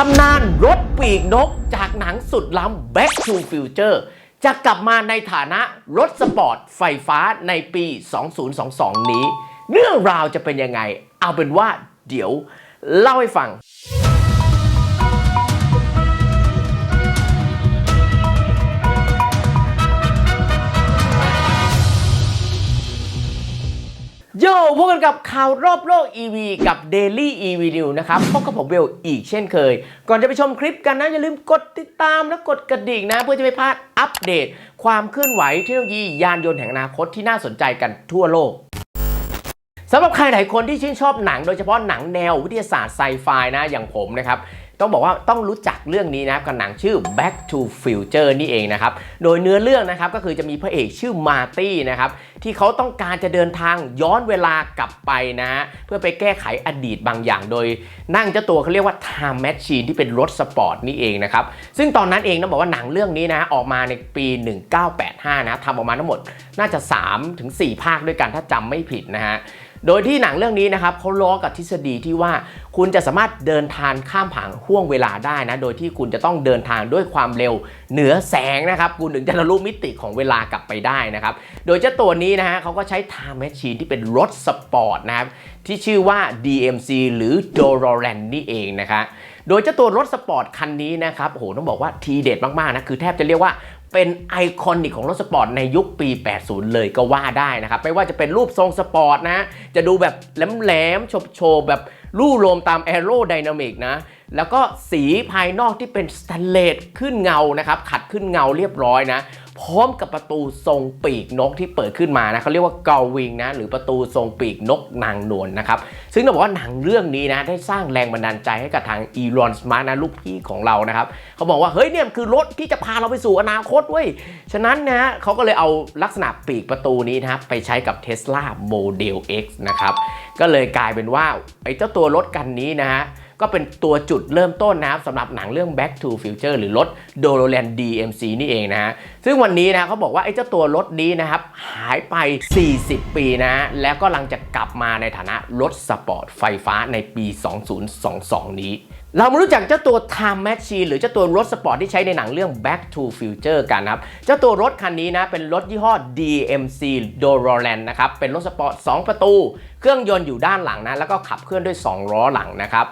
ตำนานรถปีกนกจากหนังสุดล้ำ Back to Future จะกลับมาในฐานะรถสปอร์ตไฟฟ้าในปี 2022 นี้ เรื่องราวจะเป็นยังไง เอาเป็นว่าเดี๋ยวเล่าให้ฟัง โย่พบกันกับข่าวรอบโลก EV กับ Daily EV News นะครับพบกับผมเบลอีกเช่นเคย ก่อนจะไปชมคลิปกันนะ อย่าลืมกดติดตามและกดกระดิ่งนะ เพื่อจะไม่พลาดอัปเดต ความเคลื่อนไหวเทคโนโลยียานยนต์แห่งอนาคตที่น่าสนใจกันทั่วโลกสำหรับใครหลายคนที่ชื่นชอบหนังโดยเฉพาะหนังแนววิทยาศาสตร์ไซไฟนะอย่างผมนะครับ ต้องบอกว่าต้องรู้จักเรื่องนี้นะครับกับหนังชื่อ Back to Future นี่เองนะครับ โดยเนื้อเรื่องนะครับก็คือจะมีพระเอกชื่อมาร์ตี้นะครับที่เขาต้องการจะเดินทางย้อนเวลากลับไปนะฮะเพื่อไปแก้ไขอดีตบางอย่าง โดยนั่งเจ้าตัวเขาเรียกว่า Time Machine ที่เป็นรถสปอร์ตนี่เองนะครับซึ่งตอนนั้นเองต้องบอกว่าหนังเรื่องนี้นะออกมาในปี 1985นะทำออกมาทั้งหมดน่าจะ3-4 ภาคด้วยกันถ้าจำไม่ผิดนะฮะ โดยที่หนังเรื่องนี้นะครับเขาล้อกับทฤษฎีที่ว่าคุณจะสามารถเดินทางข้ามผ่านห่วงเวลาได้นะ โดยที่คุณจะต้องเดินทางด้วยความเร็วเหนือแสงนะครับ คุณถึงจะทะลุมิติของเวลากลับไปได้นะครับ โดยเจ้าตัวนี้นะฮะเขาก็ใช้ Time Machine ที่เป็นรถสปอร์ตนะครับ ที่ชื่อว่า DMC หรือ DeLorean นี่เองนะคะโดยเจ้าตัวรถสปอร์ตคันนี้นะครับโอ้โหต้องบอกว่าทีเด็ดมากๆนะ คือแทบจะเรียกว่า เป็นไอคอนิกของรถสปอร์ตในยุคปี 80 เลยก็ว่าได้นะครับ ไม่ว่าจะเป็นรูปทรงสปอร์ตนะ จะดูแบบแหลมๆโฉบๆแบบลู่ลมตามแอโรไดนามิกนะ แล้วก็สีภายนอกที่เป็นสแตนเลสขึ้นเงานะครับขัดขึ้นเงาเรียบร้อยนะ พร้อมกับประตูทรงปีกนกที่เปิดขึ้นมานะเขาเรียกว่าเกาวิงนะหรือประตูทรงปีกนกนางนวลนะครับซึ่งต้องบอกว่าหนังเรื่องนี้นะได้สร้างแรงบันดาลใจให้กับทางอีลอนสมาร์นะลูกพี่ของเรานะครับเขาบอกว่าเฮ้ยเนี่ยคือรถที่จะพาเราไปสู่อนาคตเว้ยฉะนั้นนะฮะเขาก็เลยเอาลักษณะปีกประตูนี้นะครับไปใช้กับ Tesla Model X นะครับก็เลยกลายเป็นว่าไอ้เจ้าตัวรถคันนี้นะฮะ ก็เป็นตัวจุดเริ่มต้นนะครับสำหรับหนังเรื่อง Back to Future หรือรถ DeLorean DMC นี่เองนะฮะซึ่งวันนี้นะเขาบอกว่าไอ้เจ้าตัวรถนี้นะครับหายไป 40 ปีนะแล้วก็กำลังจะกลับมาในฐานะรถสปอร์ตไฟฟ้าในปี 2022 นี้เรามารู้จักเจ้าตัว Time Machine หรือเจ้าตัวรถสปอร์ตที่ใช้ในหนังเรื่อง Back to Future กันครับ เจ้าตัวรถคันนี้นะ เป็นรถยี่ห้อ DMC DeLorean นะครับ เป็นรถสปอร์ต 2 ประตู เครื่องยนต์อยู่ด้านหลังนะ แล้วก็ขับเคลื่อนด้วย 2 ล้อหลังนะครับ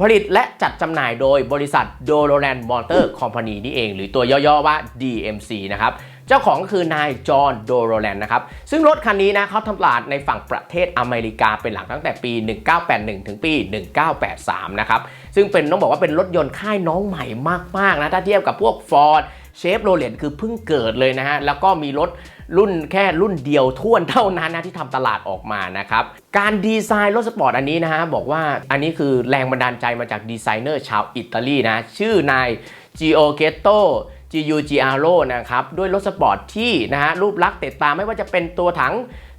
ผลิตและจัดจำหน่ายโดยบริษัท Doloran Motor Company นี่เอง หรือตัวย่อๆว่า DMC นะครับเจ้าของก็คือนายจอห์นโดโรแลนนะครับ ซึ่งรถคันนี้นะเขาทำตลาดในฝั่งประเทศอเมริกาเป็นหลักตั้งแต่ปี 1981 ถึงปี 1983 นะครับ ซึ่งเป็นต้องบอกว่าเป็นรถยนต์ค่ายน้องใหม่มาก ๆ นะ ถ้าเทียบกับพวก Ford เชฟโรเลตคือเพิ่งเกิดเลยนะฮะ แล้วก็มีรถ รุ่นแค่รุ่นเดียวท่วนเท่านั้นนะที่ทำตลาดออกมานะครับ การดีไซน์รถสปอร์ตอันนี้นะฮะบอกว่าอันนี้คือแรงบันดาลใจมาจากดีไซเนอร์ชาวอิตาลีนะ ชื่อนาย Gio g e t t o g u g i a r o นะครับด้วยรถสปอร์ตที่นะฮะรูปลักษณ์เตะตาไม่ว่าจะเป็นตัวถัง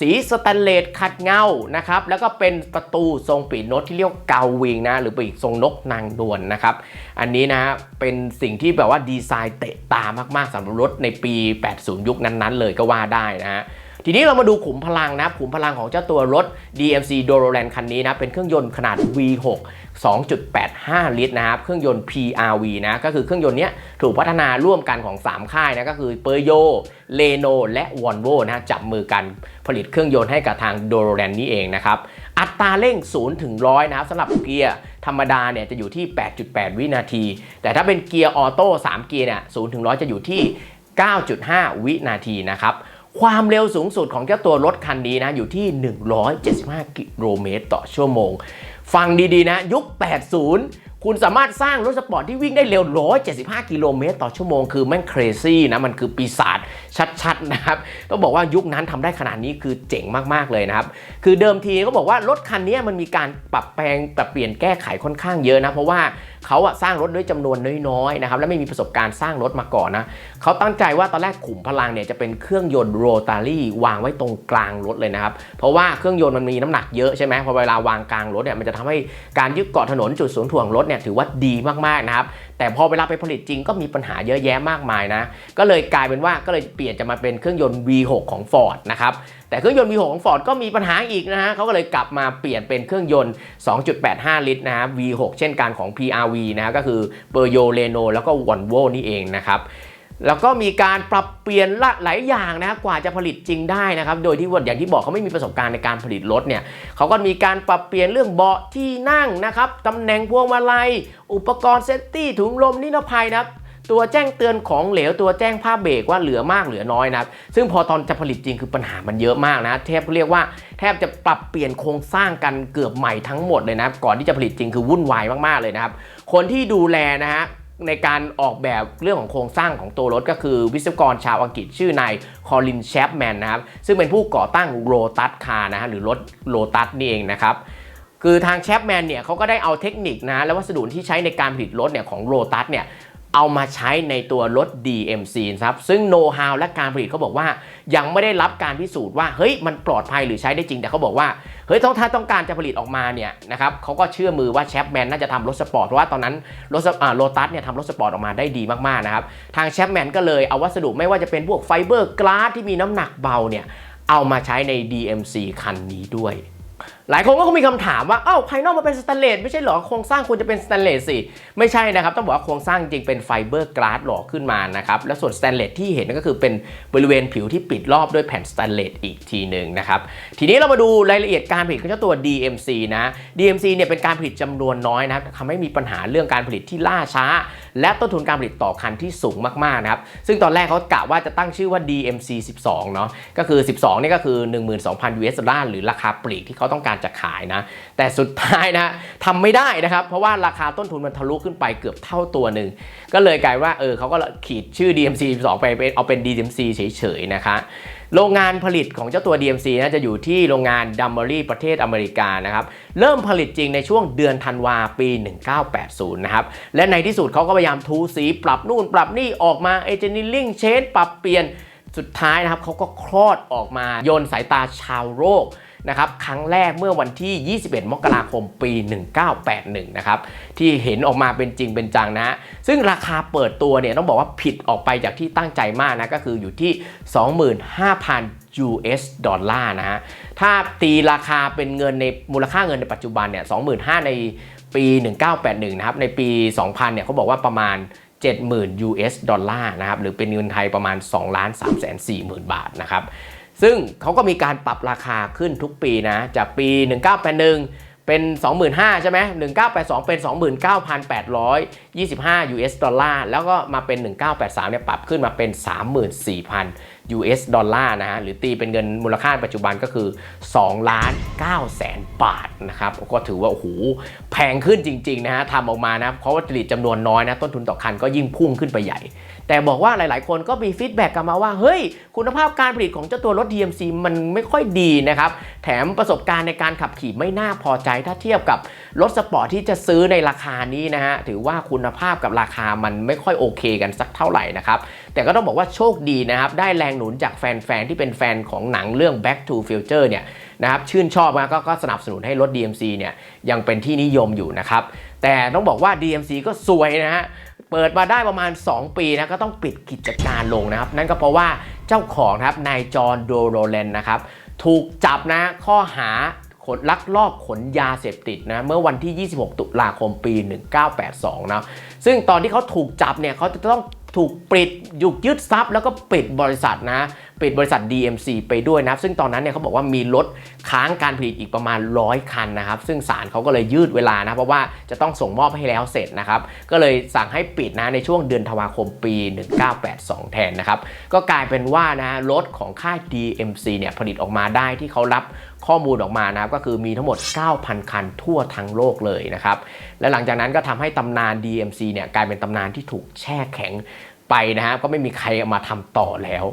สีสแตนเลสขัดเงานะครับแล้วก็เป็นประตูทรงปีกนกที่เรียกว่าเกาวิงนะหรือปีกทรงนกนางนวลนะครับอันนี้นะฮะเป็นสิ่งที่แบบว่าดีไซน์เตะตามากๆสำหรับรถในปี 80 ยุคนั้นๆ เลยก็ว่าได้นะฮะ ทีนี้เรามาดูขุมพลังนะขุมพลังของเจ้าตัวรถ DMC Doloran คันนี้นะเป็นเครื่องยนต์ขนาด V6 2.85 ลิตรนะครับเครื่องยนต์ PRV นะก็คือเครื่องยนต์นี้ถูกพัฒนาร่วมกันของ 3 ค่ายนะก็คือเปอร์โยเลโนและ v o l v o นะจับมือกันผลิตเครื่องยนต์ให้กับทาง Doloran นี้เองนะครับอัตราเร่ง 0 ถึง 100 นะครับสำหรับเกียร์ธรรมดาเนี่ยจะอยู่ที่ 8.8 วินาที แต่ถ้าเป็นเกียร์ออโต้3เกียร์เนี่ย0ถึง 100 จะอยู่ที่ 9.5 วินาทีนะครับ ความเร็วสูงสุดของเจ้าตัวรถคันนี้นะอยู่ที่ 175 กิโลเมตรต่อชั่วโมง ฟังดีๆนะ ยุค 80 คุณสามารถสร้างรถสปอร์ตที่วิ่งได้เร็ว 175 กิโลเมตรต่อชั่วโมง คือแม่งเครซี่นะ มันคือปีศาจชัดๆนะครับ ต้องบอกว่ายุคนั้นทำได้ขนาดนี้คือเจ๋งมากๆเลยนะครับ คือเดิมทีก็บอกว่ารถคันนี้มันมีการปรับแปลงปรับเปลี่ยนแก้ไขค่อนข้างเยอะนะ เพราะว่าเขาอะสร้างรถด้วยจำนวนน้อยๆนะครับ และไม่มีประสบการณ์สร้างรถมาก่อนนะเขาตั้งใจว่าตอนแรกขุมพลังเนี่ยจะเป็นเครื่องยนต์โรตารี่วางไว้ตรงกลางรถเลยนะครับ เพราะว่าเครื่องยนต์มันมีน้ำหนักเยอะใช่ไหมพอเวลาวางกลางรถเนี่ยมันจะทำให้การยึดเกาะถนนจุดศูนย์ถ่วงรถเนี่ยถือว่าดีมากๆนะครับแต่พอเวลาไปผลิตจริงก็มีปัญหาเยอะแยะมากมายนะ ก็เลยกลายเป็นว่าก็เลยเปลี่ยนจะมาเป็นเครื่องยนต์ V6 ของ Ford นะครับแต่เครื่องยนต์ V6 ของ Ford ก็มีปัญหาอีกนะฮะเขาก็เลยกลับมาเปลี่ยนเป็นเครื่องยนต์ 2.85 ลิตรนะฮะ V6 เช่นกันของ PRV นะก็คือ p e r y o Renault แล้วก็ Volvo นี่เองนะครับ แล้วก็มีการปรับเปลี่ยนละหลายอย่างนะกว่าจะผลิตจริงได้นะครับ โดยที่วอย่างที่บอกเขาไม่มีประสบการณ์ในการผลิตรถเนี่ยเขาก็มีการปรับเปลี่ยนเรื่องเบาะที่นั่งนะครับตำแหน่งพวงมาลัย อุปกรณ์เซฟตี้ถุงลมนิรภัยนะครับตัวแจ้งเตือนของเหลวตัวแจ้งภาพเบรกว่าเหลือมากเหลือน้อยนะครับซึ่งพอตอนจะผลิตจริงคือปัญหามันเยอะมากนะแทบเรียกว่าแทบจะปรับเปลี่ยนโครงสร้างกันเกือบใหม่ทั้งหมดเลยนะก่อนที่จะผลิตจริงคือวุ่นวายมากๆเลยนะครับคนที่ดูแลนะฮะ ในการออกแบบเรื่องของโครงสร้างของตัวรถก็คือวิศวกรชาวอังกฤษชื่อนายคอลินแชปแมนนะครับ ซึ่งเป็นผู้ก่อตั้งโรตัสคาร์นะฮะหรือรถโรตัสนี่เองนะครับคือทางแชปแมนเนี่ยเขาก็ได้เอาเทคนิคนะและวัสดุที่ใช้ในการผลิตรถเนี่ยของโรตัสเนี่ย เอามาใช้ในตัวรถ DMC นะครับ ซึ่งโน้ตฮาวและการผลิตเขาบอกว่า ยังไม่ได้รับการพิสูจน์ว่า เฮ้ย มันปลอดภัยหรือใช้ได้จริง แต่เขาบอกว่า เฮ้ยต้องถ้าต้องการจะผลิตออกมาเนี่ยนะครับเขาก็เชื่อมือว่าแชปแมนน่าจะทำรถสปอร์ต เพราะว่าตอนนั้นรถโรตัสเนี่ยทำรถสปอร์ตออกมาได้ดีมากๆนะครับ ทางแชปแมนก็เลยเอาวัสดุไม่ว่าจะเป็นพวกไฟเบอร์กลาสที่มีน้ำหนักเบาเนี่ยเอามาใช้ใน DMC คันนี้ด้วย หลายคนก็คงมีคำถามว่าเอ้าภายนอกมันเป็นสแตนเลสไม่ใช่เหรอ โครงสร้างควรจะเป็นสแตนเลสสิ ไม่ใช่นะครับ ต้องบอกว่าโครงสร้างจริงเป็นไฟเบอร์กลาสหล่อขึ้นมานะครับ และส่วนสแตนเลสที่เห็นก็คือเป็นบริเวณผิวที่ปิดรอบด้วยแผ่นสแตนเลสอีกทีหนึ่งนะครับ ทีนี้เรามาดูรายละเอียดการผลิตของเจ้าตัว DMC นะ DMC เนี่ยเป็นการผลิตจำนวนน้อยนะครับทำให้มีปัญหาเรื่องการผลิตที่ล่าช้า และต้นทุนการผลิตต่อคันที่สูงมากๆนะครับ ซึ่งตอนแรกเขากะว่าจะตั้งชื่อว่า DMC 12 เนาะก็คือ 12นี่ก็คือ 12,000 US ดอลลาร์หรือราคาปลีกที่เขาาต้องการจะขายนะ แต่สุดท้ายนะทำไม่ได้นะครับ เพราะว่าราคาต้นทุนมันทะลุขึ้นไปเกือบเท่าตัวหนึ่ง ก็เลยกลายว่าเออเขาก็ขีดชื่อ DMC 12 ไปเป็นเอาเป็น DMC เฉยๆนะคะโรงงานผลิตของเจ้าตัว DMC นะจะอยู่ที่โรงงานดัมเบอรี่ประเทศอเมริกานะครับเริ่มผลิตจริงในช่วงเดือนธันวาปี 1980 นะครับ และในที่สุดเขาก็พยายามทูสี ปรับนู่นปรับนี่ออกมาเอเจนิลิงเชนปรับเปลี่ยนสุดท้ายนะครับเขาก็คลอดออกมาโยนสายตาชาวโลก นะครับครั้งแรกเมื่อวันที่ 21 มกราคมปี 1981 นะครับที่เห็นออกมาเป็นจริงเป็นจังนะ ซึ่งราคาเปิดตัวเนี่ยต้องบอกว่าผิดออกไปจากที่ตั้งใจมากนะก็คืออยู่ที่ 25,000 US ดอลลาร์นะฮะ ถ้าตีราคาเป็นเงินในมูลค่าเงินในปัจจุบันเนี่ย25,000ในปี 1981 นะครับ ในปี 2000 เนี่ยเขาบอกว่าประมาณ 70,000 US ดอลลาร์นะครับ หรือเป็นเงินไทยประมาณ2ล้าน3 4 0 0 0 0 บาทนะครับ ซึ่งเขาก็มีการปรับราคาขึ้นทุกปีนะ จากปี 1981 เป็น 25,000 ใช่ไหม1982 เป็น 29,800 25 US ดอลลาร์แล้วก็มาเป็น 1983เนี่ยปรับขึ้นมาเป็น 34,000 US ดอลลาร์นะฮะหรือตีเป็นเงินมูลค่าปัจจุบันก็คือ2ล้าน9แสนบาทนะครับก็ถือว่าโอ้โหแพงขึ้นจริงๆนะฮะทำออกมานะเพราะว่าผลิตจำนวนน้อยนะต้นทุนต่อคันก็ยิ่งพุ่งขึ้นไปใหญ่ แต่บอกว่าหลายๆ คนก็มีฟีดแบ็กกลับมาว่า เฮ้ย คุณภาพการผลิตของเจ้าตัวรถ DMC มันไม่ค่อยดีนะครับ แถมประสบการณ์ในการขับขี่ไม่น่าพอใจถ้าเทียบกับรถสปอร์ตที่จะซื้อในราคานี้นะฮะถือว่าคุณณภาพกับราคามันไม่ค่อยโอเคกันสักเท่าไหร่นะครับ แต่ก็ต้องบอกว่าโชคดีนะครับ ได้แรงหนุนจากแฟนๆ ที่เป็นแฟนของหนังเรื่อง Back to Future เนี่ยนะครับชื่นชอบนะกก็สนับสนุนให้รถ DMC เนี่ยยังเป็นที่นิยมอยู่นะครับ แต่ต้องบอกว่า DMC ก็สวยนะฮะเปิดมาได้ประมาณ 2 ปีนะก็ต้องปิดกิจการลงนะครับ นั่นก็เพราะว่าเจ้าของครับนายจอห์นโดโรเลนนะครับถูกจับนะข้อหา ขนลักลอบขนยาเสพติดนะเมื่อวันที่ 26 ตุลาคมปี 1982 นะซึ่งตอนที่เขาถูกจับเนี่ยเขาจะต้องถูกปิดหยุกยึดทรัพย์แล้วก็ปิดบริษัทนะ ปิดบริษัท DMC ไปด้วยนะครับ ซึ่งตอนนั้นเนี่ยเขาบอกว่ามีรถค้างการผลิตอีกประมาณ 100 คันนะครับ ซึ่งศาลเขาก็เลยยืดเวลานะเพราะว่าจะต้องส่งมอบให้แล้วเสร็จนะครับ ก็เลยสั่งให้ปิดนะในช่วงเดือนธันวาคมปี 1982 แทนนะครับ ก็กลายเป็นว่านะรถของค่าย DMC เนี่ยผลิตออกมาได้ที่เขารับข้อมูลออกมานะครับก็คือมีทั้งหมด 9,000 คันทั่วทั้งโลกเลยนะครับ และหลังจากนั้นก็ทำให้ตำนาน DMC เนี่ยกลายเป็นตำนานที่ถูกแช่แข็งไปนะฮะก็ไม่มีใครเอามาทำต่อแล้ว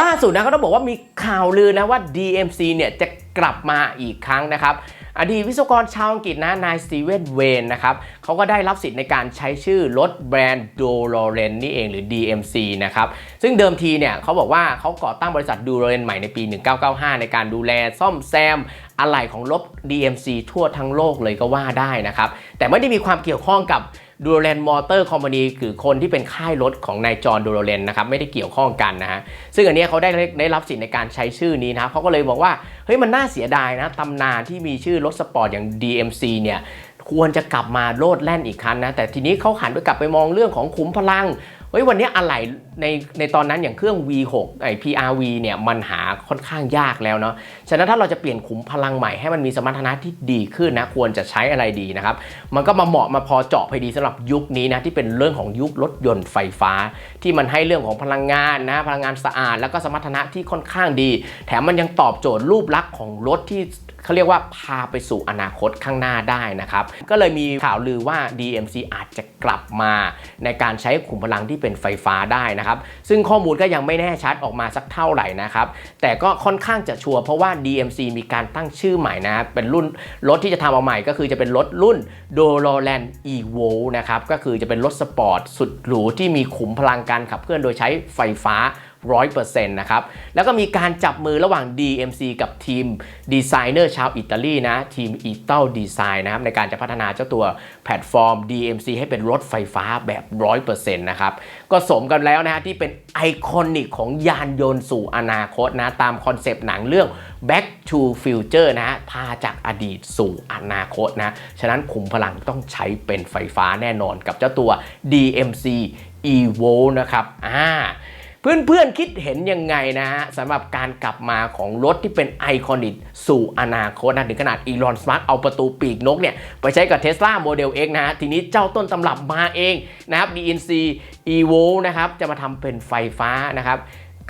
ล่าสุดนะเขาต้องบอกว่ามีข่าวลือนะว่า DMC เนี่ยจะกลับมาอีกครั้งนะครับอดีตวิศวกรชาวอังกฤษนะนายสตีเวนเวนนะครับเขาก็ได้รับสิทธิ์ในการใช้ชื่อรถแบรนด์ดูโรเรนนี่เองหรือ DMC นะครับซึ่งเดิมทีเนี่ยเขาบอกว่าเขาก่อตั้งบริษัทดูโรเรนใหม่ในปี 1995 ในการดูแลซ่อมแซมอะไหล่ของรถ DMC ทั่วทั้งโลกเลยก็ว่าได้นะครับแต่ไม่ได้มีความเกี่ยวข้องกับ ดูโรเลนมอเตอร์คอมพานีคือคนที่เป็นค่ายรถของนายจอห์นดูโรเลนนะครับไม่ได้เกี่ยวข้องกันนะฮะซึ่งอันนี้เขาได้ได้รับสิทธิ์ในการใช้ชื่อนี้นะเขาก็เลยบอกว่าเฮ้ยมันน่าเสียดายนะตำนานที่มีชื่อรถสปอร์ตอย่าง DMC เนี่ยควรจะกลับมาโลดแล่นอีกครั้งนะแต่ทีนี้เขาหันไปกลับไปมองเรื่องของขุมพลังเฮ้ยวันนี้อะไรในในตอนนั้นอย่างเครื่อง V6 ไอ PRV เนี่ยมันหาค่อนข้างยากแล้วเนาะฉะนั้นถ้าเราจะเปลี่ยนขุมพลังใหม่ให้มันมีสมรรถนะที่ดีขึ้นนะควรจะใช้อะไรดีนะครับมันก็มาเหมาะมาพอเจาะพอดีสำหรับยุคนี้นะที่เป็นเรื่องของยุครถยนต์ไฟฟ้า ที่มันให้เรื่องของพลังงานนะพลังงานสะอาด แล้วก็สมรรถนะที่ค่อนข้างดี แถมมันยังตอบโจทย์รูปลักษณ์ของรถที่เขาเรียกว่าพาไปสู่อนาคตข้างหน้าได้นะครับ ก็เลยมีข่าวลือว่า DMC อาจจะกลับมาในการใช้ขุมพลังที่เป็นไฟฟ้าได้นะครับ ซึ่งข้อมูลก็ยังไม่แน่ชัดออกมาสักเท่าไหร่นะครับ แต่ก็ค่อนข้างจะชัวร์เพราะว่า DMC มีการตั้งชื่อใหม่นะเป็นรุ่นรถที่จะทำเอาใหม่ก็คือจะเป็นรถรุ่น d o l o l a n Evo นะครับ ก็คือจะเป็นรถสปอร์ตสุดหรูที่มีขุมพลังการขับเคลื่อนโดยใช้ไฟฟ้า 100%นะครับ แล้วก็มีการจับมือระหว่าง DMC กับทีมดีไซเนอร์ชาวอิตาลีนะ ทีม i t a l Design นะครับ ในการจะพัฒนาเจ้าตัวแพลตฟอร์ม DMC ให้เป็นรถไฟฟ้าแบบ 100%นะครับ ก็สมกันแล้วนะฮะที่เป็นไอคอนิกของยานยนต์สู่อนาคตนะ ตามคอนเซปต์หนังเรื่อง Back to Future นะฮะพาจากอดีตสู่อนาคตนะ ฉะนั้นขุมพลังต้องใช้เป็นไฟฟ้าแน่นอนกับเจ้าตัว DMC Evo นะครับ อ่า เพื่อนๆคิดเห็นยังไงนะฮะสำหรับการกลับมาของรถที่เป็นไอคอนิกสู่อนาคตนะถึงขนาดอีลอนสมาร์ทเอาประตูปีกนกเนี่ยไปใช้กับ Tesla Model X นะฮะทีนี้เจ้าต้นตำรับมาเองนะครับ DNC Evo นะครับจะมาทำเป็นไฟฟ้านะครับ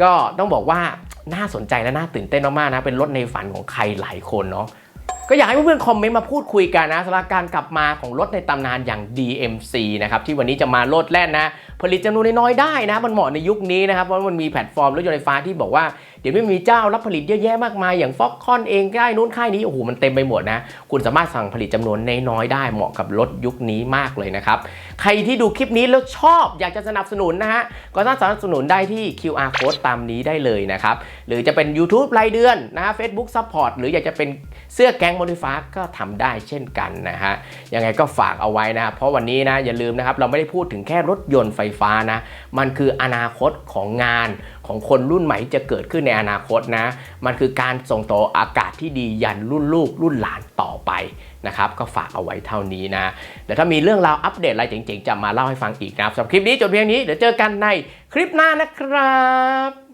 ก็ต้องบอกว่าน่าสนใจและน่าตื่นเต้นมากๆนะเป็นรถในฝันของใครหลายคนเนาะ ก็อยากให้เพื่อนๆคอมเมนต์มาพูดคุยกันนะสำหรับการกลับมาของรถในตำนานอย่าง DMC นะครับที่วันนี้จะมาโลดแล่นนะผลิตจำนวนน้อยๆได้นะ มันเหมาะในยุคนี้นะครับเพราะมันมีแพลตฟอร์มรถยนต์ไฟฟ้าที่บอกว่าเดี๋ยวไม่มีเจ้ารับผลิตเยอะแยะมากมายอย่างฟ็อกคอนเองค่ายนู้นค่ายนี้โอ้โหมันเต็มไปหมดนะ คุณสามารถสั่งผลิตจำนวนน้อยๆได้เหมาะกับรถยุคนี้มากเลยนะครับ ใครที่ดูคลิปนี้แล้วชอบอยากจะสนับสนุนนะฮะก็สามารถสนับสนุนได้ที่ QR code ตามนี้ได้เลยนะครับหรือจะเป็น YouTube รายเดือนนะฮะ Facebook Support หรืออยากจะเป็น เสื้อแก๊งโมดิฟ้าก็ทำได้เช่นกันนะฮะยังไงก็ฝากเอาไว้นะครับเพราะวันนี้นะอย่าลืมนะครับเราไม่ได้พูดถึงแค่รถยนต์ไฟฟ้านะมันคืออนาคตของงานของคนรุ่นใหม่จะเกิดขึ้นในอนาคตนะ มันคือการส่งต่ออากาศที่ดียันรุ่นลูกรุ่นหลานต่อไปนะครับ ก็ฝากเอาไว้เท่านี้นะเดี๋ยวถ้ามีเรื่องราวอัปเดตอะไรเจ๋งๆ จะมาเล่าให้ฟังอีกนะครับสำหรับคลิปนี้จบเพียงนี้เดี๋ยวเจอกันในคลิปหน้านะครับ